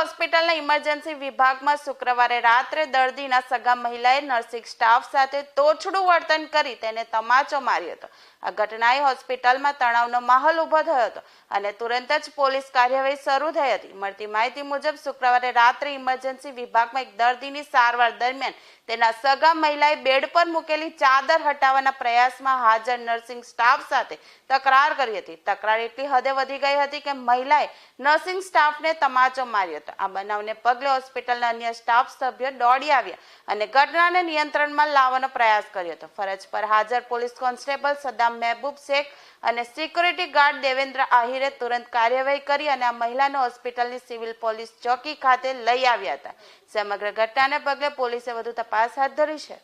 Emergency વિભાગમાં શુક્રવારે રાત્રે દર્દીના સગા મહિલાએ નર્સિંગ સ્ટાફ સાથે તોછડું વર્તન કરી તેને તમાચો માર્યો હતો. આ ઘટનાએ હોસ્પિટલમાં તણાવનો માહોલ ઊભો થયો હતો અને તુરંત જ પોલીસ કાર્યવાહી શરૂ થઈ હતી. મળતી માહિતી મુજબ, શુક્રવારે રાત્રે ઇમરજન્સી વિભાગમાં એક દર્દીની સારવાર દરમિયાન તેના સગા મહિલાએ બેડ પર મૂકેલી ચાદર હટાવવાના પ્રયાસમાં હાજર નર્સિંગ સ્ટાફ સાથે તકરાર કરી હતી. તકરાર એટલી હદે વધી ગઈ હતી કે મહિલાએ નર્સિંગ સ્ટાફને તમાચો માર્યો હતો. આ બનાવને પગલે હોસ્પિટલના અન્ય સ્ટાફ સભ્યો દોડી આવ્યા અને ઘટનાને નિયંત્રણમાં લાવવાનો પ્રયાસ કર્યો હતો. ફરજ પર હાજર પોલીસ કોન્સ્ટેબલ સદામ મહેબૂબ શેખ અને સિક્યુરિટી ગાર્ડ દેવેન્દ્ર આહિરે તુરંત કાર્યવાહી કરી અને આ મહિલાને હોસ્પિટલની સિવિલ પોલીસ ચોકી ખાતે લઈ આવ્યા હતા. સમગ્ર ઘટનાને પગલે પોલીસે વધુ તપાસ હાથ ધરી છે.